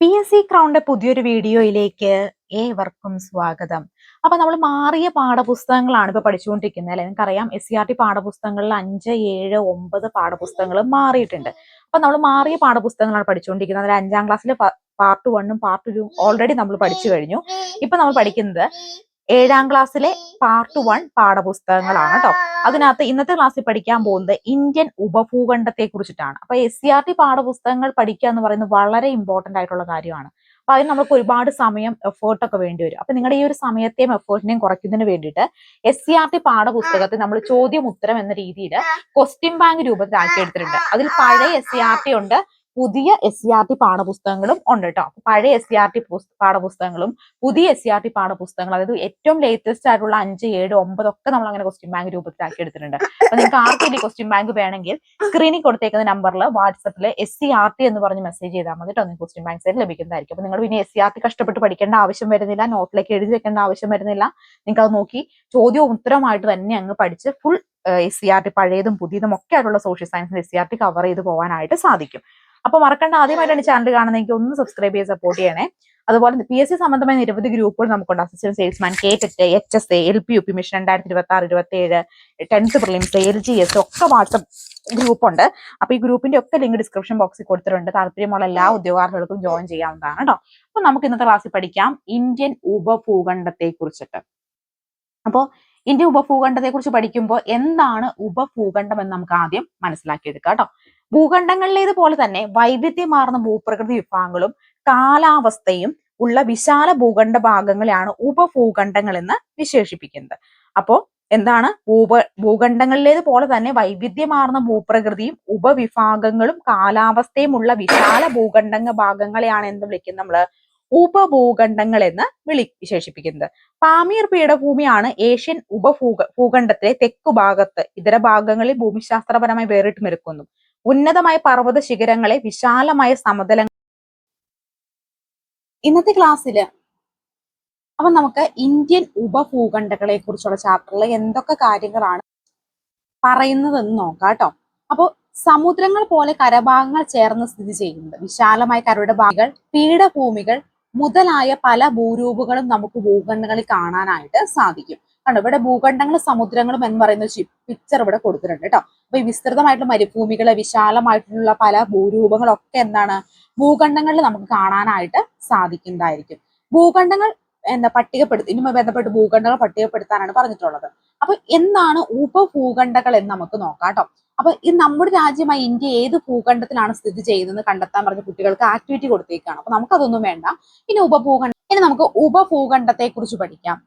P S C crowned പുതിയൊരു വീഡിയോയിലേക്ക് ഏവർക്കും സ്വാഗതം. അപ്പൊ നമ്മൾ മാറിയ പാഠപുസ്തകങ്ങളാണ് ഇപ്പൊ പഠിച്ചുകൊണ്ടിരിക്കുന്നത് അല്ലെ? നിങ്ങൾക്കറിയാം എസ് സി ആർ ടി പാഠപുസ്തകങ്ങളിൽ അഞ്ച് ഏഴ് ഒമ്പത് പാഠപുസ്തകങ്ങൾ മാറിയിട്ടുണ്ട്. അപ്പൊ നമ്മൾ മാറിയ പാഠപുസ്തകങ്ങളാണ് പഠിച്ചുകൊണ്ടിരിക്കുന്നത്. അതിൽ അഞ്ചാം ക്ലാസ്സിലെ പാർട്ട് വണ്ണും പാർട്ട് ടു ഓൾറെഡി നമ്മൾ പഠിച്ചു കഴിഞ്ഞു. ഇപ്പൊ നമ്മൾ പഠിക്കുന്നത് ഏഴാം ക്ലാസ്സിലെ പാർട്ട് വൺ പാഠപുസ്തകങ്ങളാണ് കേട്ടോ അതിനകത്ത് ഇന്നത്തെ ക്ലാസ്സിൽ പഠിക്കാൻ പോകുന്നത് ഇന്ത്യൻ ഉപഭൂഖണ്ഡത്തെ കുറിച്ചിട്ടാണ് അപ്പൊ എസ് സി ആർ ടി പാഠപുസ്തകങ്ങൾ പഠിക്കുക എന്ന് പറയുന്നത് വളരെ ഇമ്പോർട്ടന്റ് ആയിട്ടുള്ള കാര്യമാണ്. അപ്പൊ അതിന് നമുക്ക് ഒരുപാട് സമയം എഫേർട്ട് ഒക്കെ വേണ്ടി വരും. അപ്പൊ നിങ്ങളുടെ ഈ ഒരു സമയത്തെയും എഫേർട്ടിനെയും കുറയ്ക്കുന്നതിന് വേണ്ടിയിട്ട് എസ് സി ആർ ടി പാഠപുസ്തകത്തിൽ നമ്മൾ ചോദ്യം ഉത്തരം എന്ന രീതിയിൽ ക്വസ്റ്റ്യൻ ബാങ്ക് രൂപത്തിലാക്കി എടുത്തിട്ടുണ്ട്. അതിൽ പഴയ എസ് സി ആർ ടി ഉണ്ട്. പുതിയ എസ് സി ആർ ടി പാഠപുസ്തകങ്ങളും ഉണ്ട് കേട്ടോ പഴയ എസ് സി ആർ ടി പാഠപുസ്തകങ്ങളും പുതിയ എസ് സി ആർ ടി പാഠപുസ്തകങ്ങൾ അതായത് ഏറ്റവും ലേറ്റസ്റ്റ് ആയിട്ടുള്ള അഞ്ച് ഏഴ് ഒമ്പത് ഒക്കെ നമ്മൾ അങ്ങനെ ക്വസ്റ്റ്യൻ ബാങ്ക് രൂപത്തിലാക്കി എടുത്തിട്ടുണ്ട്. അപ്പൊ നിങ്ങൾക്ക് ആർക്കെങ്കിലും ക്വസ്റ്റ്യൻ ബാങ്ക് വേണമെങ്കിൽ സ്ക്രീനിൽ കൊടുത്തേക്കുന്ന നമ്പറിൽ വാട്സപ്പിൽ എസ് സി ആർ ടി എന്ന് പറഞ്ഞ് മെസ്സേജ് ചെയ്താൽ മതി കേട്ടോ നിങ്ങൾക്ക് ക്വസ്റ്റ്യൻ ബാങ്ക് സൈഡ് ലഭിക്കുന്നതായിരിക്കും. അപ്പൊ നിങ്ങൾ പിന്നെ എസ് സി ആർ ടി കഷ്ടപ്പെട്ട് പഠിക്കേണ്ട ആവശ്യം വരുന്നില്ല നോട്ടിലേക്ക് എഴുതി വെക്കേണ്ട ആവശ്യം വരുന്നില്ല. നിങ്ങൾക്ക് അത് നോക്കി ചോദ്യവും ഉത്തരമായിട്ട് തന്നെ അങ്ങ് പഠിച്ച് full S C R T പഴയതും പുതിയതും ഒക്കെ ആയിട്ടുള്ള സോഷ്യൽ സയൻസിൽ S C R T cover ചെയ്ത് പോകാനായിട്ട് സാധിക്കും. അപ്പൊ മറക്കണ്ട ആദ്യമായിട്ടാണ് ചാനൽ കാണുന്നതെങ്കിൽ ഒന്ന് സബ്സ്ക്രൈബ് ചെയ്ത് സപ്പോർട്ട് ചെയ്യണേ. അതുപോലെ പി എസ് സി സംബന്ധമായ നിരവധി ഗ്രൂപ്പുകൾ നമുക്കുണ്ട്. Assistant salesman K TET H S L P U P mission രണ്ടായിരത്തി ഇരുപത്തി ആറ് ഇരുപത്തി ഏഴ് tenth prelims L G S ഒക്കെ വാട്സപ്പ് ഗ്രൂപ്പ് ഉണ്ട്. അപ്പൊ ഈ ഗ്രൂപ്പിന്റെ ഒക്കെ ലിങ്ക് ഡിസ്ക്രിപ്ഷൻ ബോക്സിൽ കൊടുത്തിട്ടുണ്ട്. താല്പര്യമുള്ള എല്ലാ ഉദ്യോഗാർത്ഥികൾക്കും ജോയിൻ ചെയ്യാവുന്നതാണ് കേട്ടോ. അപ്പൊ നമുക്ക് ഇന്നത്തെ ക്ലാസ്സിൽ പഠിക്കാം. ഇന്ത്യൻ ഉപഭൂഖണ്ഡത്തെ കുറിച്ചിട്ട് അപ്പോ ഇന്ത്യൻ ഉപഭൂഖണ്ഡത്തെ കുറിച്ച് പഠിക്കുമ്പോൾ എന്താണ് ഉപഭൂഖണ്ഡം എന്ന് നമുക്ക് ആദ്യം മനസ്സിലാക്കിയെടുക്കാം കേട്ടോ. ഭൂഖണ്ഡങ്ങളിലേതുപോലെ തന്നെ വൈവിധ്യമാർന്ന ഭൂപ്രകൃതി വിഭാഗങ്ങളും കാലാവസ്ഥയും ഉള്ള വിശാല ഭൂഖണ്ഡ ഭാഗങ്ങളെയാണ് ഉപഭൂഖണ്ഡങ്ങൾ എന്ന് വിശേഷിപ്പിക്കുന്നത്. അപ്പോ എന്താണ്? ഭൂപ ഭൂഖണ്ഡങ്ങളിലേതുപോലെ തന്നെ വൈവിധ്യമാർന്ന ഭൂപ്രകൃതിയും ഉപവിഭാഗങ്ങളും കാലാവസ്ഥയും ഉള്ള വിശാല ഭൂഖണ്ഡ ഭാഗങ്ങളെയാണ് എന്ത് വിളിക്കുന്നത് നമ്മൾ ഉപഭൂഖണ്ഡങ്ങൾ എന്ന് വിളി വിശേഷിപ്പിക്കുന്നത്. പാമീർ പീഠഭൂമിയാണ് ഏഷ്യൻ ഉപഭൂഖ ഭൂഖണ്ഡത്തിലെ തെക്കു ഭാഗത്ത് ഇതര ഭാഗങ്ങളിൽ ഭൂമിശാസ്ത്രപരമായി വേറിട്ട് നിൽക്കുന്നു ഉന്നതമായ പർവത ശിഖരങ്ങളെ വിശാലമായ സമതലങ്ങൾ ഇന്നത്തെ ക്ലാസ്സിൽ അപ്പൊ നമുക്ക് ഇന്ത്യൻ ഉപഭൂഖണ്ഡങ്ങളെ കുറിച്ചുള്ള ചാപ്റ്ററിൽ എന്തൊക്കെ കാര്യങ്ങളാണ് പറയുന്നതെന്ന് നോക്കാം കേട്ടോ. അപ്പോൾ സമുദ്രങ്ങൾ പോലെ കരഭാഗങ്ങൾ ചേർന്ന് സ്ഥിതി ചെയ്യുന്നത് വിശാലമായ കരയുടെ ഭാഗങ്ങൾ പീഠഭൂമികൾ മുതലായ പല ഭൂരൂപങ്ങളും നമുക്ക് ഭൂഖണ്ഡങ്ങളിൽ കാണാനായിട്ട് സാധിക്കും. കണ്ടോ ഇവിടെ ഭൂഖണ്ഡങ്ങളും സമുദ്രങ്ങളും എന്ന് പറയുന്ന പിക്ചർ ഇവിടെ കൊടുത്തിട്ടുണ്ട് കേട്ടോ. അപ്പൊ ഈ വിസ്തൃതമായിട്ടുള്ള മരുഭൂമികൾ വിശാലമായിട്ടുള്ള പല ഭൂരൂപങ്ങളൊക്കെ എന്താണ് ഭൂഖണ്ഡങ്ങളിൽ നമുക്ക് കാണാനായിട്ട് സാധിക്കുന്നതായിരിക്കും. ഭൂഖണ്ഡങ്ങൾ എന്താ പട്ടികപ്പെടുത്തി ഇനി ബന്ധപ്പെട്ട് ഭൂഖണ്ഡങ്ങൾ പട്ടികപ്പെടുത്താനാണ് പറഞ്ഞിട്ടുള്ളത്. അപ്പൊ എന്താണ് ഉപഭൂഖണ്ഡങ്ങൾ എന്ന് നമുക്ക് നോക്കാം കേട്ടോ. അപ്പൊ ഈ നമ്മുടെ രാജ്യമായ ഇന്ത്യ ഏത് ഭൂഖണ്ഡത്തിലാണ് സ്ഥിതി ചെയ്യുന്നത് കണ്ടെത്താൻ പറഞ്ഞ കുട്ടികൾക്ക് ആക്ടിവിറ്റി കൊടുത്തേക്കാണ്. അപ്പൊ നമുക്കതൊന്നും വേണ്ട. ഇനി ഉപഭൂഖണ്ഡം ഇനി നമുക്ക് ഉപഭൂഖണ്ഡത്തെ കുറിച്ച് പഠിക്കാം.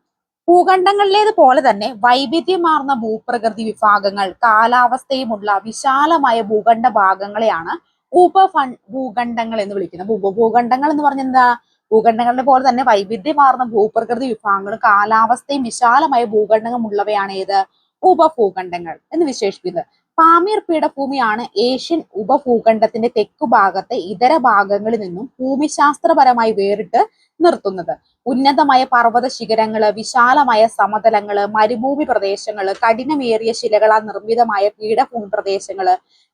ഭൂഖണ്ഡങ്ങളിലേതുപോലെ തന്നെ വൈവിധ്യമാർന്ന ഭൂപ്രകൃതി വിഭാഗങ്ങൾ കാലാവസ്ഥയുമുള്ള വിശാലമായ ഭൂഖണ്ഡ ഭാഗങ്ങളെയാണ് ഉപഫ ഭൂഖണ്ഡങ്ങൾ എന്ന് വിളിക്കുന്നത്. ഉപഭൂഖണ്ഡങ്ങൾ എന്ന് പറഞ്ഞ എന്താ? ഭൂഖണ്ഡങ്ങളുടെ പോലെ തന്നെ വൈവിധ്യമാർന്ന ഭൂപ്രകൃതി വിഭാഗങ്ങളും കാലാവസ്ഥയും വിശാലമായ ഭൂഖണ്ഡങ്ങളും ഉള്ളവയാണ് ഏത്? ഉപഭൂഖണ്ഡങ്ങൾ എന്ന് വിശേഷിപ്പിക്കുന്നത്. പാമീർ പീഠഭൂമിയാണ് ഏഷ്യൻ ഉപഭൂഖണ്ഡത്തിന്റെ തെക്കു ഭാഗത്തെ ഇതര ഭാഗങ്ങളിൽ നിന്നും ഭൂമിശാസ്ത്രപരമായി വേറിട്ട് നിർത്തുന്നത്. ഉന്നതമായ പർവത ശിഖരങ്ങൾ വിശാലമായ സമതലങ്ങൾ മരുഭൂമി പ്രദേശങ്ങൾ കഠിനമേറിയ ശിലകളാൽ നിർമ്മിതമായ പീഠഭൂമി പ്രദേശങ്ങൾ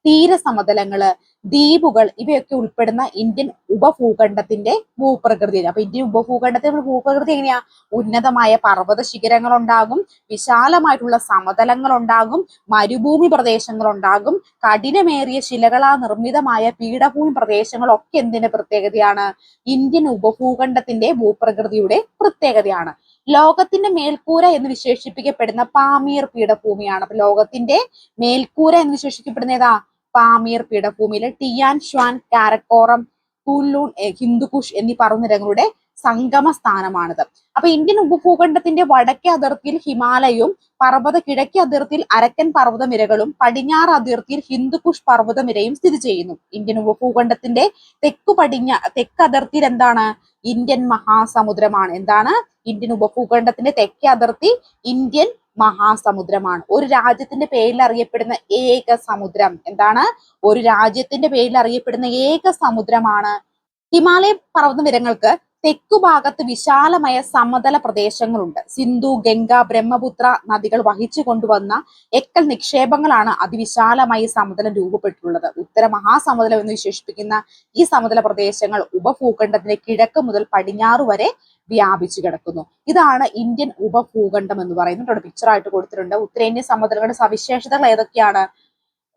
തീരസമതലങ്ങൾ ദ്വീപുകൾ ഇവയൊക്കെ ഉൾപ്പെടുന്ന ഇന്ത്യൻ ഉപഭൂഖണ്ഡത്തിന്റെ ഭൂപ്രകൃതി അപ്പൊ ഇന്ത്യൻ ഉപഭൂഖണ്ഡത്തിന്റെ ഭൂപ്രകൃതി എങ്ങനെയാ? ഉന്നതമായ പർവത ശിഖരങ്ങൾ ഉണ്ടാകും വിശാലമായിട്ടുള്ള സമതലങ്ങൾ ഉണ്ടാകും മരുഭൂമി പ്രദേശങ്ങൾ ഉണ്ടാകും കഠിനമേറിയ ശിലകളാ നിർമ്മിതമായ പീഠഭൂമി പ്രദേശങ്ങളൊക്കെ എന്തിന്റെ പ്രത്യേകതയാണ്? ഇന്ത്യൻ ഉപഭൂഖണ്ഡത്തിന്റെ ഭൂപ്രകൃതിയുടെ പ്രത്യേകതയാണ്. ലോകത്തിന്റെ മേൽക്കൂര എന്ന് വിശേഷിപ്പിക്കപ്പെടുന്ന പാമീർ പീഠഭൂമിയാണ്. അപ്പൊ ലോകത്തിന്റെ മേൽക്കൂര എന്ന് വിശേഷിക്കപ്പെടുന്ന ഏതാ? Pamir പീഠഭൂമിയിലെ Tian Shan Karakoram Kunlun Hindu എന്നീ പർവനിരങ്ങളുടെ സംഗമ സ്ഥാനമാണിത് അപ്പൊ ഇന്ത്യൻ ഉപഭൂഖണ്ഡത്തിന്റെ വടക്കേ അതിർത്തിയിൽ ഹിമാലയവും പർവത കിഴക്കേ അതിർത്തിയിൽ അരക്കൻ പർവതനിരകളും പടിഞ്ഞാറ് അതിർത്തിയിൽ ഹിന്ദുകുഷ് പർവതനിരയും സ്ഥിതി ചെയ്യുന്നു. ഇന്ത്യൻ ഉപഭൂഖണ്ഡത്തിന്റെ തെക്കു പടിഞ്ഞ തെക്ക് അതിർത്തിയിൽ എന്താണ്? ഇന്ത്യൻ മഹാസമുദ്രമാണ്. എന്താണ്? ഇന്ത്യൻ ഉപഭൂഖണ്ഡത്തിന്റെ തെക്കേ അതിർത്തി ഇന്ത്യൻ മഹാസമുദ്രമാണ്. ഒരു രാജ്യത്തിന്റെ പേരിൽ അറിയപ്പെടുന്ന ഏക സമുദ്രം എന്താണ്? ഒരു രാജ്യത്തിന്റെ പേരിൽ അറിയപ്പെടുന്ന ഏക സമുദ്രമാണ് ഹിമാലയ പർവതനിരകൾക്ക് തെക്കു ഭാഗത്ത് വിശാലമായ സമതല പ്രദേശങ്ങളുണ്ട്. സിന്ധു ഗംഗ ബ്രഹ്മപുത്ര നദികൾ വഹിച്ചു കൊണ്ടുവന്ന എക്കൽ നിക്ഷേപങ്ങളാണ് അതിവിശാലമായി സമതലം രൂപപ്പെട്ടിട്ടുള്ളത്. ഉത്തര മഹാസമതലം എന്ന് വിശേഷിപ്പിക്കുന്ന ഈ സമതല പ്രദേശങ്ങൾ ഉപഭൂഖണ്ഡത്തിന്റെ കിഴക്ക് മുതൽ പടിഞ്ഞാറ് വരെ വ്യാപിച്ചു കിടക്കുന്നു. ഇതാണ് ഇന്ത്യൻ ഉപഭൂഖണ്ഡം എന്ന് പറയുന്നത്. ഇവിടെ പിക്ചർ ആയിട്ട് കൊടുത്തിട്ടുണ്ട്. ഉത്തരേന്ത്യൻ സമതലങ്ങളുടെ സവിശേഷതകൾ ഏതൊക്കെയാണ്?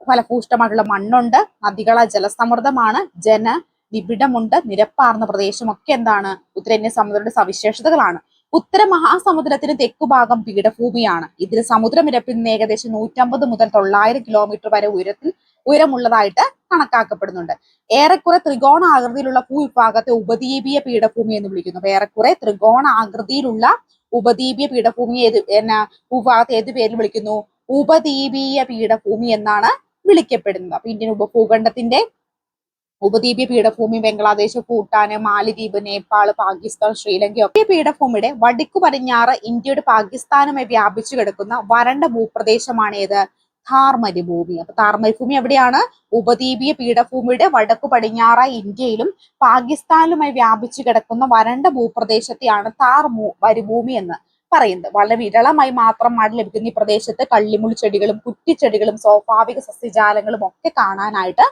ഫലഭൂഷ്ടമായിട്ടുള്ള മണ്ണുണ്ട് നദികളെ ജലസമൃദ്ധമാണ് ജന നിബിഡമുണ്ട്. നിരപ്പാർന്ന പ്രദേശമൊക്കെ എന്താണ്? ഉത്തരേന്ത്യ സമുദ്രത്തിന്റെ സവിശേഷതകളാണ്. ഉത്തര മഹാസമുദ്രത്തിന് തെക്കുഭാഗം പീഠഭൂമിയാണ്. ഇതിൽ സമുദ്രനിരപ്പിൽ നിന്ന് ഏകദേശം നൂറ്റമ്പത് മുതൽ തൊള്ളായിരം കിലോമീറ്റർ വരെ ഉയരത്തിൽ ഉയരമുള്ളതായിട്ട് കണക്കാക്കപ്പെടുന്നുണ്ട്. ഏറെക്കുറെ ത്രികോണ ആകൃതിയിലുള്ള ഭൂവിഭാഗത്തെ ഉപദ്വീപീയ പീഠഭൂമി എന്ന് വിളിക്കുന്നു. ഏറെക്കുറെ ത്രികോണ ആകൃതിയിലുള്ള ഉപദ്വീപീയ പീഠഭൂമി ഏത് എന്നാ ഭൂഭാഗത്തെ ഏത് പേരിൽ വിളിക്കുന്നു? ഉപദ്വീപീയ പീഠഭൂമി എന്നാണ് വിളിക്കപ്പെടുന്നത്. അപ്പൊ ഇന്ത്യൻ ഉപഭൂഖണ്ഡത്തിന്റെ ഉപദ്വീപീയ പീഠഭൂമി ബംഗ്ലാദേശ് ഭൂട്ടാന് മാലിദ്വീപ് നേപ്പാൾ പാകിസ്ഥാൻ ശ്രീലങ്ക ഒക്കെ പീഠഭൂമിയുടെ വടക്കു പടിഞ്ഞാറ് ഇന്ത്യയുടെ പാകിസ്ഥാനുമായി വ്യാപിച്ചു കിടക്കുന്ന വരണ്ട ഭൂപ്രദേശമാണ് ഏത്? ഥാർ മരുഭൂമി അപ്പൊ താർ മരുഭൂമി എവിടെയാണ്? ഉപദ്വീപീയ പീഠഭൂമിയുടെ വടക്കു പടിഞ്ഞാറ ഇന്ത്യയിലും പാകിസ്ഥാനിലുമായി വ്യാപിച്ചു കിടക്കുന്ന വരണ്ട ഭൂപ്രദേശത്തെയാണ് താർ മരുഭൂമി എന്ന് പറയുന്നത്. വളരെ വിരളമായി മാത്രം മഴ ലഭിക്കുന്ന ഈ പ്രദേശത്ത് കള്ളിമുൾ ചെടികളും കുറ്റിച്ചെടികളും സ്വാഭാവിക സസ്യജാലങ്ങളും ഒക്കെ കാണാനായിട്ട്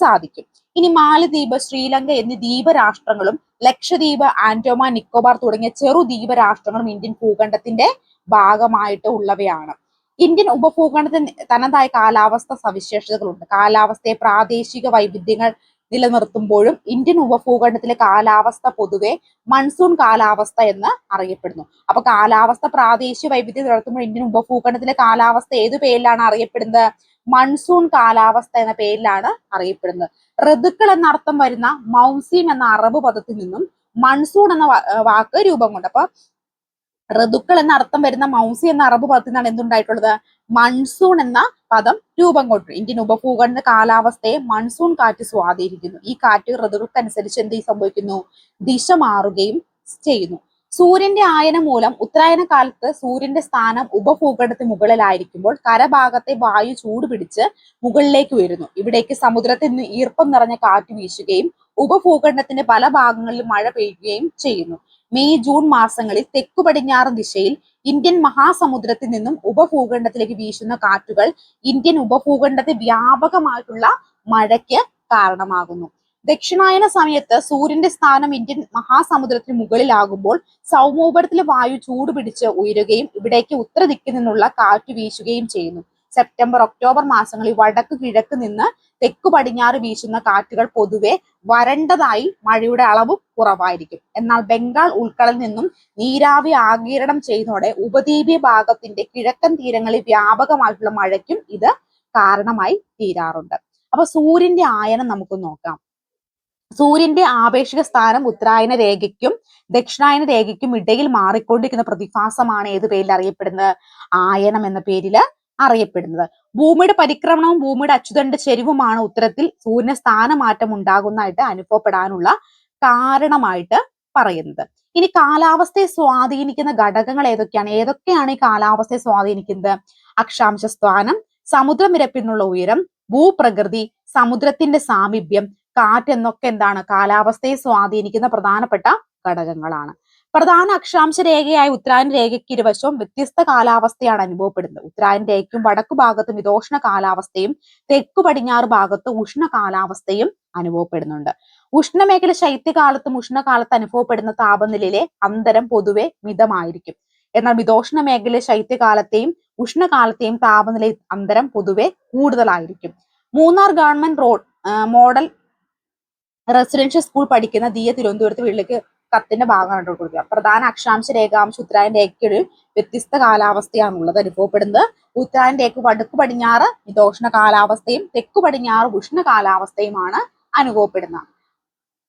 സാധിക്കും. ഇനി മാലദ്വീപ് ശ്രീലങ്ക എന്നീ ദ്വീപരാഷ്ട്രങ്ങളും ലക്ഷദ്വീപ് ആൻഡോമാൻ നിക്കോബാർ തുടങ്ങിയ ചെറു ദ്വീപരാഷ്ട്രങ്ങളും ഇന്ത്യൻ ഭൂഖണ്ഡത്തിന്റെ ഭാഗമായിട്ട് ഉള്ളവയാണ്. ഇന്ത്യൻ ഉപഭൂഖണ്ഡത്തിന് തനതായ കാലാവസ്ഥ സവിശേഷതകളുണ്ട്. കാലാവസ്ഥയെ പ്രാദേശിക വൈവിധ്യങ്ങൾ നിലനിർത്തുമ്പോഴും ഇന്ത്യൻ ഉപഭൂഖണ്ഡത്തിലെ കാലാവസ്ഥ പൊതുവെ മൺസൂൺ കാലാവസ്ഥ എന്ന് അറിയപ്പെടുന്നു. അപ്പൊ കാലാവസ്ഥ പ്രാദേശിക വൈവിധ്യം നിലനിർത്തുമ്പോൾ ഇന്ത്യൻ ഉപഭൂഖണ്ഡത്തിലെ കാലാവസ്ഥ ഏതു പേരിലാണ് അറിയപ്പെടുന്നത്? മൺസൂൺ കാലാവസ്ഥ എന്ന പേരിലാണ് അറിയപ്പെടുന്നത്. ഋതുക്കൾ എന്ന അർത്ഥം വരുന്ന മൗസീം എന്ന അറബ് പദത്തിൽ നിന്നും മൺസൂൺ എന്ന വാക്ക് രൂപം കൊണ്ട്. അപ്പൊ ഋതുക്കൾ എന്ന അർത്ഥം വരുന്ന മൗസി എന്ന അറബ് പദത്തിൽ നിന്നാണ് എന്തുണ്ടായിട്ടുള്ളത്? മൺസൂൺ എന്ന പദം രൂപം കൊണ്ടു. ഇന്ത്യൻ ഉപഭൂഖണ്ഡ കാലാവസ്ഥയെ മൺസൂൺ കാറ്റ് സ്വാധീനിക്കുന്നു. ഈ കാറ്റ് ഋതുക്കനുസരിച്ച് എന്ത് സംഭവിക്കുന്നു? ദിശ മാറുകയും ചെയ്യുന്നു. സൂര്യന്റെ ആയനം മൂലം ഉത്തരായന കാലത്ത് സൂര്യന്റെ സ്ഥാനം ഉപഭൂഖണ്ഡത്തിന് മുകളിലായിരിക്കുമ്പോൾ കരഭാഗത്തെ വായു ചൂട് പിടിച്ച് മുകളിലേക്ക് ഉയരുന്നു. ഇവിടേക്ക് സമുദ്രത്തിൽ നിന്ന് ഈർപ്പം നിറഞ്ഞ കാറ്റ് വീശുകയും ഉപഭൂഖണ്ഡത്തിന്റെ പല ഭാഗങ്ങളിലും മഴ പെയ്യുകയും ചെയ്യുന്നു. മെയ് ജൂൺ മാസങ്ങളിൽ തെക്കു പടിഞ്ഞാറൻ ദിശയിൽ ഇന്ത്യൻ മഹാസമുദ്രത്തിൽ നിന്നും ഉപഭൂഖണ്ഡത്തിലേക്ക് വീശുന്ന കാറ്റുകൾ ഇന്ത്യൻ ഉപഭൂഖണ്ഡത്തിൽ വ്യാപകമായിട്ടുള്ള മഴയ്ക്ക് കാരണമാകുന്നു. ദക്ഷിണായന സമയത്ത് സൂര്യന്റെ സ്ഥാനം ഇന്ത്യൻ മഹാസമുദ്രത്തിന് മുകളിലാകുമ്പോൾ സൗമോപരത്തിലെ വായു ചൂട് പിടിച്ച് ഉയരുകയും ഇവിടേക്ക് ഉത്തരദിക്കിൽ നിന്നുള്ള കാറ്റ് വീശുകയും ചെയ്യുന്നു. സെപ്റ്റംബർ ഒക്ടോബർ മാസങ്ങളിൽ വടക്ക് കിഴക്ക് നിന്ന് തെക്ക് പടിഞ്ഞാറ് വീശുന്ന കാറ്റുകൾ പൊതുവെ വരണ്ടതായി മഴയുടെ അളവ് കുറവായിരിക്കും. എന്നാൽ ബംഗാൾ ഉൾക്കടലിൽ നിന്നും നീരാവി ആഗിരണം ചെയ്യുന്നതോടെ ഉപദ്വീപീയ ഭാഗത്തിന്റെ കിഴക്കൻ തീരങ്ങളിൽ വ്യാപകമായിട്ടുള്ള മഴയ്ക്കും ഇത് കാരണമായി തീരാറുണ്ട്. അപ്പൊ സൂര്യന്റെ ആയനം നമുക്ക് നോക്കാം. സൂര്യന്റെ ആപേക്ഷിക സ്ഥാനം ഉത്തരായന രേഖയ്ക്കും ദക്ഷിണായന രേഖയ്ക്കും ഇടയിൽ മാറിക്കൊണ്ടിരിക്കുന്ന പ്രതിഭാസമാണ് ഏത് പേരിൽ അറിയപ്പെടുന്നത്? ആയനം എന്ന പേരിൽ അറിയപ്പെടുന്നത്. ഭൂമിയുടെ പരിക്രമണവും ഭൂമിയുടെ അച്ചുതണ്ട് ചെരിവുമാണ് ഉത്തരത്തിൽ സൂര്യന് സ്ഥാനമാറ്റം ഉണ്ടാകുന്നതായിട്ട് അനുഭവപ്പെടാനുള്ള കാരണമായിട്ട് പറയുന്നത്. ഇനി കാലാവസ്ഥയെ സ്വാധീനിക്കുന്ന ഘടകങ്ങൾ ഏതൊക്കെയാണ്? ഏതൊക്കെയാണ് ഈ കാലാവസ്ഥയെ സ്വാധീനിക്കുന്നത്? അക്ഷാംശ സ്ഥാനം സമുദ്രനിരപ്പിൽ നിന്നുള്ള ഉയരം ഭൂപ്രകൃതി സമുദ്രത്തിന്റെ സാമീപ്യം കാറ്റ് എന്നൊക്കെ എന്താണ്? കാലാവസ്ഥയെ സ്വാധീനിക്കുന്ന പ്രധാനപ്പെട്ട ഘടകങ്ങളാണ്. പ്രധാന അക്ഷാംശ രേഖയായ ഉത്തരായൻ രേഖയ്ക്ക് ഇരുവശവും വ്യത്യസ്ത കാലാവസ്ഥയാണ് അനുഭവപ്പെടുന്നത്. ഉത്തരായൻ രേഖയ്ക്കും വടക്കു ഭാഗത്ത് മിതോഷ്ണ കാലാവസ്ഥയും തെക്കു പടിഞ്ഞാറ് ഭാഗത്ത് ഉഷ്ണ കാലാവസ്ഥയും അനുഭവപ്പെടുന്നുണ്ട്. ഉഷ്ണമേഖല ശൈത്യകാലത്തും ഉഷ്ണകാലത്ത് അനുഭവപ്പെടുന്ന താപനിലയിലെ അന്തരം പൊതുവെ മിതമായിരിക്കും. എന്നാൽ മിതോഷ്ണ മേഖല ശൈത്യകാലത്തെയും ഉഷ്ണകാലത്തെയും താപനില അന്തരം പൊതുവെ കൂടുതലായിരിക്കും. Munnar government road model residential school പഠിക്കുന്ന ദിയ തിരുവനന്തപുരത്ത് വീട്ടിലേക്ക് കത്തിന്റെ ഭാഗമാണ് കൊടുക്കുക. പ്രധാന അക്ഷാംശ രേഖാംശ ഉത്തരായൻ രേഖയ്ക്കൊരു വ്യത്യസ്ത കാലാവസ്ഥയാണുള്ളത് അനുഭവപ്പെടുന്നത്. ഉത്തരായൻ രേഖ വടക്കു പടിഞ്ഞാറ് മിതോഷ്ണ കാലാവസ്ഥയും തെക്കു പടിഞ്ഞാറ് ഉഷ്ണ കാലാവസ്ഥയുമാണ് അനുഭവപ്പെടുന്നത്.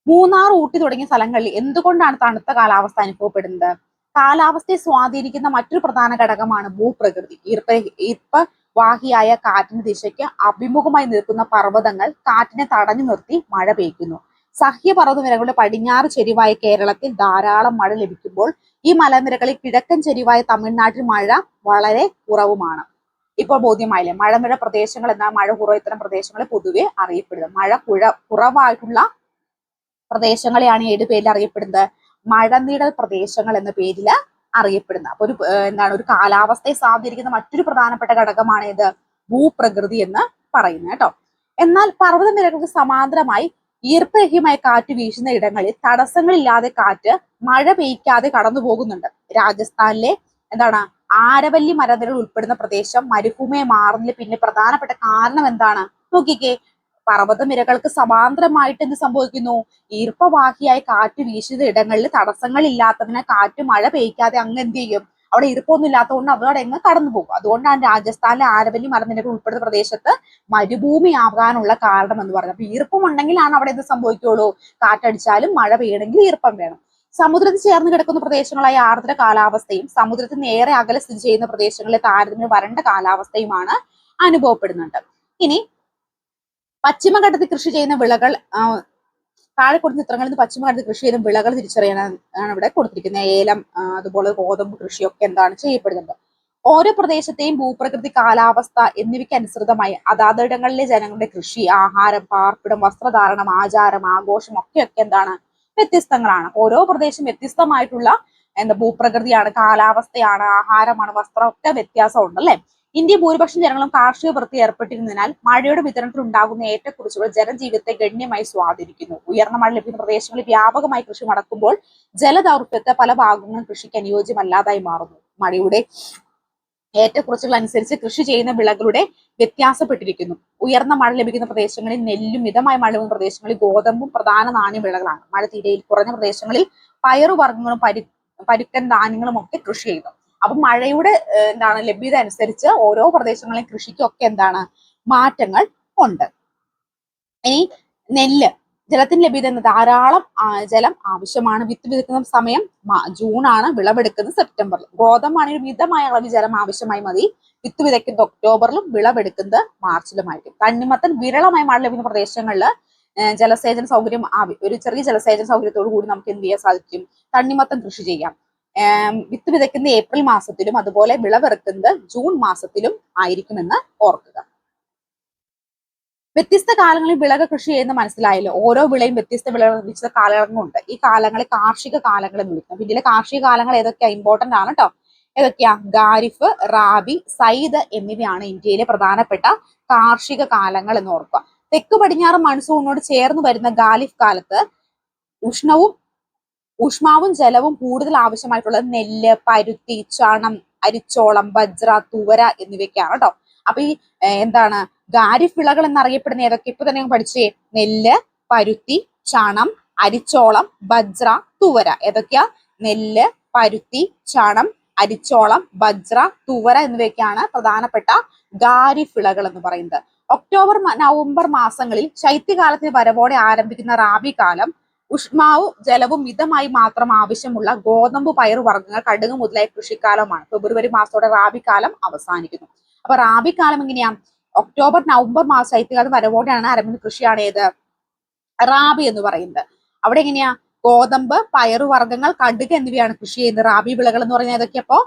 മൂന്നാർ ഊട്ടി തുടങ്ങിയ സ്ഥലങ്ങളിൽ എന്തുകൊണ്ടാണ് തണുത്ത കാലാവസ്ഥ അനുഭവപ്പെടുന്നത്? കാലാവസ്ഥയെ സ്വാധീനിക്കുന്ന മറ്റൊരു പ്രധാന ഘടകമാണ് ഭൂപ്രകൃതി. ഈർപ്പ ഈർപ്പ വാഹിയായ കാറ്റിന് ദിശയ്ക്ക് അഭിമുഖമായി നിൽക്കുന്ന പർവതങ്ങൾ കാറ്റിനെ തടഞ്ഞു നിർത്തി മഴ പെയ്യ്ക്കുന്നു സഹ്യപർവതനിരകളുടെ പടിഞ്ഞാറ് ചെരിവായ കേരളത്തിൽ ധാരാളം മഴ ലഭിക്കുമ്പോൾ ഈ മലനിരകളിൽ കിഴക്കൻ ചെരിവായ തമിഴ്നാട്ടിൽ മഴ വളരെ കുറവുമാണ്. ഇപ്പോൾ ബോധ്യമായില്ലേ? മഴമഴ പ്രദേശങ്ങൾ എന്നാൽ മഴ കുറവ് ഇത്തരം പ്രദേശങ്ങളെ പൊതുവെ അറിയപ്പെടുന്നത്. മഴ കുഴ കുറവായിട്ടുള്ള പ്രദേശങ്ങളെയാണ് ഏത് പേരിൽ അറിയപ്പെടുന്നത്. മഴനീടൽ പ്രദേശങ്ങൾ എന്ന പേരിൽ അറിയപ്പെടുന്നത്. അപ്പൊ ഒരു എന്താണ് ഒരു കാലാവസ്ഥയെ സ്വാധീനിക്കുന്ന മറ്റൊരു പ്രധാനപ്പെട്ട ഘടകമാണ് ഇത് ഭൂപ്രകൃതി എന്ന് പറയുന്നത് കേട്ടോ. എന്നാൽ പർവതനിരകൾക്ക് സമാന്തരമായി ഈർപ്പരഹിതമായ കാറ്റ് വീശുന്ന ഇടങ്ങളിൽ തടസ്സങ്ങളില്ലാതെ കാറ്റ് മഴ പെയ്ക്കാതെ കടന്നു പോകുന്നുണ്ട്. രാജസ്ഥാനിലെ എന്താണ് ആരവല്ലി മരനിരകൾ ഉൾപ്പെടുന്ന പ്രദേശം മരുഭൂമിയെ മാറുന്നതിൽ പിന്നെ പ്രധാനപ്പെട്ട കാരണം എന്താണ്? നോക്കിക്കേ പർവതനിരകൾക്ക് സമാന്തരമായിട്ട് എന്ത് സംഭവിക്കുന്നു? ഈർപ്പവാഹിയായി കാറ്റ് വീശുന്ന ഇടങ്ങളിൽ തടസ്സങ്ങളില്ലാത്തതിനാൽ കാറ്റ് മഴ പെയ്ക്കാതെ അങ്ങ് എന്ത് ചെയ്യും? അവിടെ ഈർപ്പൊന്നും ഇല്ലാത്തതുകൊണ്ട് അവിടെ എങ്ങ് കടന്നു പോകും. അതുകൊണ്ടാണ് രാജസ്ഥാനിലെ ആരവല്ലി മരനിരകൾ ഉൾപ്പെടുന്ന പ്രദേശത്ത് മരുഭൂമി ആകാനുള്ള കാരണം എന്ന് പറയുന്നത് അപ്പൊ ഈർപ്പം ഉണ്ടെങ്കിലാണ് അവിടെ എന്ത് സംഭവിക്കുള്ളൂ കാറ്റടിച്ചാലും മഴ പെയ്യണമെങ്കിൽ ഈർപ്പം വേണം. സമുദ്രത്തിൽ ചേർന്ന് കിടക്കുന്ന പ്രദേശങ്ങളായ ആർദ്ര കാലാവസ്ഥയും സമുദ്രത്തിന് നേരെ അകലെ സ്ഥിതി ചെയ്യുന്ന പ്രദേശങ്ങളിലെ താരതമ്യം വരണ്ട കാലാവസ്ഥയുമാണ് അനുഭവപ്പെടുന്നുണ്ട്. ഇനി പശ്ചിമഘട്ടത്തിൽ കൃഷി ചെയ്യുന്ന വിളകൾ താഴെ കൊടുത്ത ചിത്രങ്ങളിൽ നിന്ന് പശ്ചിമഘട്ടത്തിൽ കൃഷി ചെയ്യുന്ന വിളകൾ തിരിച്ചറിയാനാണ് ഇവിടെ കൊടുത്തിരിക്കുന്നത്. ഏലം അതുപോലെ ഗോതമ്പ് കൃഷിയൊക്കെ എന്താണ് ചെയ്യപ്പെടുന്നത്. ഓരോ പ്രദേശത്തെയും ഭൂപ്രകൃതി കാലാവസ്ഥ എന്നിവയ്ക്ക് അനുസൃതമായി അതാതിടങ്ങളിലെ ജനങ്ങളുടെ കൃഷി ആഹാരം പാർപ്പിടം വസ്ത്രധാരണം ആചാരം ആഘോഷം ഒക്കെ ഒക്കെ എന്താണ് വ്യത്യസ്തങ്ങളാണ്. ഓരോ പ്രദേശം വ്യത്യസ്തമായിട്ടുള്ള എന്താ ഭൂപ്രകൃതിയാണ് കാലാവസ്ഥയാണ് ആഹാരമാണ് വസ്ത്രം ഒക്കെ വ്യത്യാസമുണ്ട് അല്ലെ? ഇന്ത്യ ഭൂരിപക്ഷം ജനങ്ങളും കാർഷിക വൃത്തി ഏർപ്പെട്ടിരുന്നതിനാൽ മഴയുടെ വിതരണത്തിൽ ഉണ്ടാകുന്ന ഏറ്റക്കുറിച്ചുകൾ ജനജീവിതത്തെ ഗണ്യമായി സ്വാധീനിക്കുന്നു. ഉയർന്ന മഴ ലഭിക്കുന്ന പ്രദേശങ്ങളിൽ വ്യാപകമായി കൃഷി നടക്കുമ്പോൾ ജലദൗർഭ്യത്തെ പല ഭാഗങ്ങളും കൃഷിക്ക് അനുയോജ്യമല്ലാതായി മാറുന്നു. മഴയുടെ ഏറ്റക്കുറച്ചുകൾ അനുസരിച്ച് കൃഷി ചെയ്യുന്ന വിളകളുടെ വ്യത്യാസപ്പെട്ടിരിക്കുന്നു. ഉയർന്ന മഴ ലഭിക്കുന്ന പ്രദേശങ്ങളിൽ നെല്ലും മിതമായ മഴ ലഭിക്കുന്ന പ്രദേശങ്ങളിൽ ഗോതമ്പും പ്രധാന നാണ്യ വിളകളാണ്. മഴ തീരയിൽ കുറഞ്ഞ പ്രദേശങ്ങളിൽ പയറുവർഗങ്ങളും പരു പരുക്കൻ ധാന്യങ്ങളും ഒക്കെ കൃഷി ചെയ്യുന്നു. അപ്പൊ മഴയുടെ എന്താണ് ലഭ്യത അനുസരിച്ച് ഓരോ പ്രദേശങ്ങളിലെ കൃഷിക്കൊക്കെ എന്താണ് മാറ്റങ്ങൾ ഉണ്ട്. ഇനി നെല്ല് ജലത്തിന് ലഭ്യത ധാരാളം ജലം ആവശ്യമാണ്. വിത്ത് വിതക്കുന്ന സമയം ജൂൺ ആണ് വിളവെടുക്കുന്നത് സെപ്റ്റംബറിൽ. ഗോതമ്പാണെങ്കിൽ മിതമായ അളവിൽ ജലം ആവശ്യമായി മതി. വിത്ത് വിതയ്ക്കുന്നത് ഒക്ടോബറിലും വിളവെടുക്കുന്നത് മാർച്ചിലുമായിരിക്കും. തണ്ണിമത്തൻ വിരളമായി മഴ ലഭിക്കുന്ന പ്രദേശങ്ങളിൽ ജലസേചന സൗകര്യം ഒരു ചെറിയ ജലസേചന സൗകര്യത്തോടു കൂടി നമുക്ക് എന്ത് ചെയ്യാൻ സാധിക്കും? തണ്ണിമത്തൻ കൃഷി ചെയ്യാം. വിത്ത് വിതയ്ക്കുന്ന ഏപ്രിൽ മാസത്തിലും അതുപോലെ വിളവിറക്കുന്നത് ജൂൺ മാസത്തിലും ആയിരിക്കുമെന്ന് ഓർക്കുക. വ്യത്യസ്ത കാലങ്ങളിൽ വിളക കൃഷി ചെയ്യുന്ന മനസ്സിലായല്ലോ. ഓരോ വിളയും വ്യത്യസ്ത വിളകൾ നിശ്ചിത കാലങ്ങളുണ്ട് ഈ കാലങ്ങളെ കാർഷിക കാലങ്ങൾ എന്ന് വിളിക്കുന്നു. ഇതിലെ കാർഷിക കാലങ്ങൾ ഏതൊക്കെയാ? ഇമ്പോർട്ടന്റ് ആണ് കേട്ടോ ഏതൊക്കെയാ? ഗാരിഫ് റാബി സൈദ് എന്നിവയാണ് ഇന്ത്യയിലെ പ്രധാനപ്പെട്ട കാർഷിക കാലങ്ങൾ എന്ന് ഓർക്കുക. തെക്ക് പടിഞ്ഞാറ് മൺസൂണിനോട് ചേർന്ന് വരുന്ന ഖാലിഫ് കാലത്ത് ഉഷ്ണവും ഊഷ്മാവും ജലവും കൂടുതൽ ആവശ്യമായിട്ടുള്ളത് നെല്ല് പരുത്തി ചണം അരിച്ചോളം ബജ്ര തുവര എന്നിവയൊക്കെയാണ് കേട്ടോ അപ്പൊ ഈ എന്താണ് ഖാരിഫ് വിളകൾ എന്നറിയപ്പെടുന്ന ഏതൊക്കെ? ഇപ്പൊ തന്നെ പഠിച്ചേ. നെല്ല് പരുത്തി ചണം അരിച്ചോളം ബജ്ര തുവര. ഏതൊക്കെയാ? നെല്ല് പരുത്തി ചണം അരിച്ചോളം ബജ്ര തുവര എന്നിവയൊക്കെയാണ് പ്രധാനപ്പെട്ട ഖാരിഫ് വിളകൾ എന്ന് പറയുന്നത്. ഒക്ടോബർ നവംബർ മാസങ്ങളിൽ ശൈത്യകാലത്തിന് വരവോടെ ആരംഭിക്കുന്ന റാബി കാലം ഉഷ്മാവും ജലവും മിതമായി മാത്രം ആവശ്യമുള്ള ഗോതമ്പ് പയർ വർഗങ്ങൾ കടുക് മുതലായ കൃഷിക്കാലമാണ്. ഫെബ്രുവരി മാസത്തോടെ റാബി കാലം അവസാനിക്കുന്നു. അപ്പൊ റാബി കാലം എങ്ങനെയാ? ഒക്ടോബർ നവംബർ മാസം ശൈത്യകാലം വരവോടെയാണ് ആരംഭിക്കുന്ന കൃഷിയാണ് ഏത്? റാബി എന്ന് പറയുന്നത്. അവിടെ എങ്ങനെയാ? ഗോതമ്പ് പയറുവർഗങ്ങൾ കടുക് എന്നിവയാണ് കൃഷി ചെയ്യുന്നത്. റാബി വിളകൾ എന്ന് പറഞ്ഞാൽ ഏതൊക്കെയാ അപ്പോ?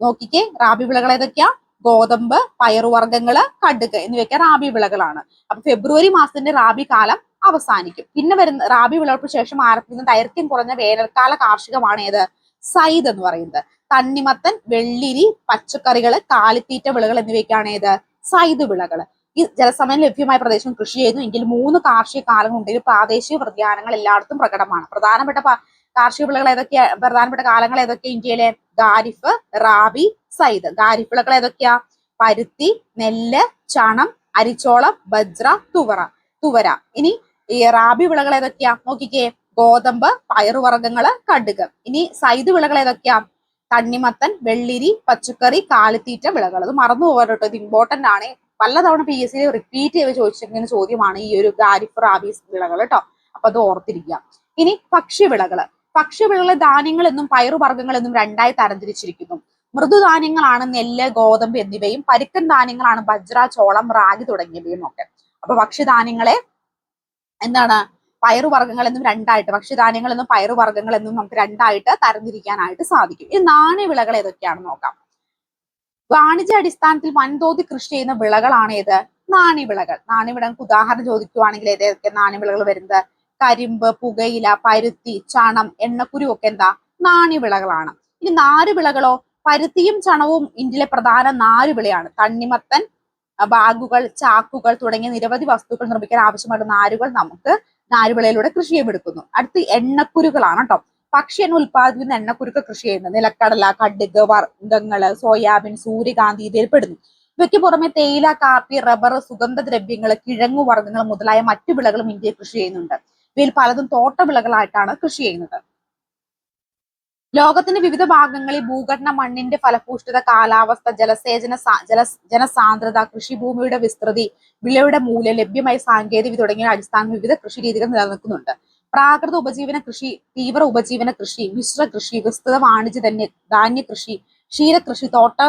നോക്കിക്കേ റാബി വിളകൾ ഏതൊക്കെയാ? ഗോതമ്പ് പയറുവർഗങ്ങൾ കടുക് എന്നിവയൊക്കെ റാബി വിളകളാണ്. അപ്പൊ ഫെബ്രുവരി മാസത്തിന്റെ റാബി കാലം അവസാനിക്കും. പിന്നെ വരുന്ന റാബി വിളവെടുപ്പ് ശേഷം ആരംഭിക്കുന്ന ദൈർഘ്യം കുറഞ്ഞ വേനൽക്കാല കാർഷികമാണ് ഏത്? സൈദ് എന്ന് പറയുന്നത്. തണ്ണിമത്തൻ വെള്ളിരി പച്ചക്കറികൾ കാലിത്തീറ്റ വിളകൾ എന്നിവയ്ക്കാണ് ഏത്? സൈദ് വിളകൾ ഈ ജലസമയം ലഭ്യമായ പ്രദേശം കൃഷി ചെയ്യുന്നു. എങ്കിൽ മൂന്ന് കാർഷിക കാലങ്ങളുണ്ടെങ്കിൽ പ്രാദേശിക വ്യതിയാനങ്ങൾ എല്ലായിടത്തും പ്രകടമാണ്. പ്രധാനപ്പെട്ട കാർഷിക വിളകൾ ഏതൊക്കെയാ? പ്രധാനപ്പെട്ട കാലങ്ങൾ ഏതൊക്കെയാ ഇന്ത്യയിലെ? ഖാരിഫ് റാബി സൈദ് ഖാരിഫ് വിളകൾ ഏതൊക്കെയാ? പരുത്തി നെല്ല് ചണം അരിച്ചോളം ബജ്ര തുവറ. തുവര. ഇനി ഈ റാബി വിളകൾ ഏതൊക്കെയാ? നോക്കിക്കേ. ഗോതമ്പ് പയറുവർഗങ്ങൾ കടുക്. ഇനി സൈദ് വിളകൾ ഏതൊക്കെയാ? തണ്ണിമത്തൻ വെള്ളിരി പച്ചക്കറി കാലിത്തീറ്റ വിളകൾ. അത് മറന്നു പോകരുത് ഇത് ഇമ്പോർട്ടന്റ് ആണ്. പലതവണ പി എസ് സി റിപ്പീറ്റ് ചെയ്ത് ചോദിച്ചിരിക്കുന്ന ചോദ്യമാണ് ഈ ഒരു ഖാരിഫ് റാബി വിളകൾ കേട്ടോ. അപ്പൊ അത് ഓർത്തിരിക്കാം ഇനി ഭക്ഷ്യവിളകൾ ഭക്ഷ്യവിളകളെ പയറുവർഗങ്ങൾ എന്നും രണ്ടായി തരംതിരിച്ചിരിക്കുന്നു. മൃദുധാന്യങ്ങളാണ് നെല്ല് ഗോതമ്പ് എന്നിവയും പരുക്കൻ ധാന്യങ്ങളാണ് ബജ്ര ചോളം റാഗി തുടങ്ങിയവയും ഒക്കെ. അപ്പൊ ഭക്ഷ്യധാന്യങ്ങളെ എന്താണ്? പയറുവർഗങ്ങൾ എന്നും രണ്ടായിട്ട് ഭക്ഷ്യധാന്യങ്ങൾ എന്നും പയറുവർഗങ്ങൾ എന്നും നമുക്ക് രണ്ടായിട്ട് തരംതിരിക്കാനായിട്ട് സാധിക്കും. ഈ നാണ്യവിളകൾ ഏതൊക്കെയാണെന്ന് നോക്കാം. വാണിജ്യ അടിസ്ഥാനത്തിൽ വൻതോതിൽ കൃഷി ചെയ്യുന്ന വിളകളാണ് ഏത്? നാണ്യവിളകൾ നാണ്യവിളകൾക്ക് ഉദാഹരണം ചോദിക്കുവാണെങ്കിൽ ഏതൊക്കെ നാണ്യവിളകൾ വരുന്നത്? കരിമ്പ് പുകയില പരുത്തി ചണം എണ്ണക്കുരു ഒക്കെ എന്താ? നാണ്യവിളകളാണ് ഇനി നാരുവിളകളോ പരുത്തിയും ചണവും ഇന്ത്യയിലെ പ്രധാന നാരുവിളയാണ് തണ്ണിമത്തൻ ബാഗുകൾ ചാക്കുകൾ തുടങ്ങിയ നിരവധി വസ്തുക്കൾ നിർമ്മിക്കാൻ ആവശ്യമായ നാരുകൾ നമുക്ക് നാരുവിളയിലൂടെ കൃഷി ചെയ്തെടുക്കുന്നു. അടുത്ത് എണ്ണക്കുരുകളാണ് കേട്ടോ പക്ഷി എണ്ണ ഉൽപ്പാദിപ്പിക്കുന്ന എണ്ണക്കുരുക്കൾ കൃഷി ചെയ്യുന്നത് നിലക്കടല കടുക് വർഗങ്ങൾ സോയാബീൻ സൂര്യകാന്തി ഇതിൽ പെടുന്നു. ഇവയ്ക്ക് പുറമെ തേയില കാപ്പി റബ്ബർ സുഗന്ധദ്രവ്യങ്ങൾ കിഴങ്ങു വർഗങ്ങൾ മുതലായ മറ്റു വിളകളും ഇന്ത്യയിൽ കൃഷി ചെയ്യുന്നുണ്ട്. ഇവയിൽ പലതും തോട്ടവിളകളായിട്ടാണ് കൃഷി ചെയ്യുന്നത്. ലോകത്തിന്റെ വിവിധ ഭാഗങ്ങളിൽ ഭൂഘടന മണ്ണിന്റെ ഫലപുഷ്ടിത കാലാവസ്ഥ ജലസേചന ജല ജനസാന്ദ്രത കൃഷിഭൂമിയുടെ വിസ്തൃതി വിളയുടെ മൂല്യം ലഭ്യമായ സാങ്കേതിക തുടങ്ങിയ അടിസ്ഥാന വിവിധ കൃഷി രീതികൾ നിലനിൽക്കുന്നുണ്ട്. പ്രാകൃത ഉപജീവന കൃഷി തീവ്ര ഉപജീവന കൃഷി മിശ്ര കൃഷി വിസ്തൃത വാണിജ്യ ധന്യ കൃഷി ക്ഷീരകൃഷി തോട്ട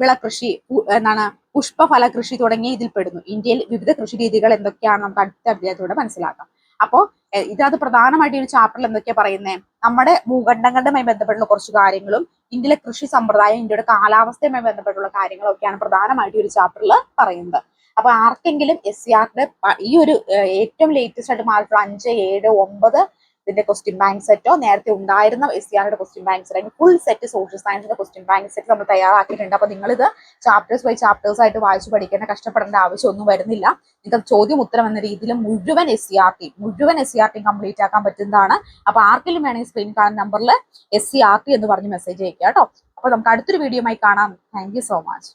വിള കൃഷി എന്താണ് പുഷ്പഫല കൃഷി തുടങ്ങിയ ഇതിൽപ്പെടുന്നു. ഇന്ത്യയിൽ വിവിധ കൃഷി രീതികൾ എന്തൊക്കെയാണ് നമുക്ക് അടുത്ത അധ്യായത്തിലൂടെ മനസ്സിലാക്കാം. അപ്പോ എഹ് ഇതിനകത്ത് പ്രധാനമായിട്ട് ഈ ചാപ്റ്ററിൽ എന്തൊക്കെയാ പറയുന്നത് നമ്മുടെ ഭൂഖണ്ഡങ്ങളുമായി ബന്ധപ്പെട്ടുള്ള കുറച്ച് കാര്യങ്ങളും ഇന്ത്യയിലെ കൃഷി സമ്പ്രദായം ഇന്ത്യയുടെ കാലാവസ്ഥയുമായി ബന്ധപ്പെട്ടുള്ള കാര്യങ്ങളൊക്കെയാണ് പ്രധാനമായിട്ട് ഈ ഒരു ചാപ്റ്ററിൽ പറയുന്നത്. അപ്പൊ ആർക്കെങ്കിലും എസ് സി ആറിന്റെ ഈ ഒരു ഏറ്റവും ലേറ്റസ്റ്റ് ആയിട്ട് മാറിയിട്ടുള്ള അഞ്ച് ഏഴ് ഒമ്പത് ഇതിന്റെ ക്വസ്റ്റ്യൻ ബാങ്ക് സെറ്റോ നേരത്തെ ഉണ്ടായിരുന്ന എസ് സി ആറിന്റെ question bank set full set social സയൻസിന്റെ ക്വസ്റ്റ്യൻ ബാങ്ക് സെറ്റ് നമ്മൾ തയ്യാറാക്കിയിട്ടുണ്ട്. അപ്പൊ ഇത് ചാപ്റ്റേഴ്സ് ബൈ ചാപ്റ്റേഴ്സ് ആയിട്ട് വായിച്ചു പഠിക്കേണ്ട കഷ്ടപ്പെടേണ്ട ആവശ്യമൊന്നും വരുന്നില്ല. നിങ്ങൾക്ക് ചോദ്യം ഉത്തരം എന്ന രീതിയിൽ മുഴുവൻ എസ് സി ആർ ടി മുഴുവൻ S C R T complete ആക്കാൻ പറ്റുന്നതാണ്. അപ്പൊ ആർക്കെങ്കിലും വേണമെങ്കിൽ സ്ക്രീൻ കാണുന്ന നമ്പറിൽ എസ് സി ആർ ടി എന്ന് പറഞ്ഞ് മെസ്സേജ് അയക്കുക കേട്ടോ. അപ്പൊ നമുക്ക് അടുത്തൊരു വീഡിയോ ആയി കാണാം. Thank so much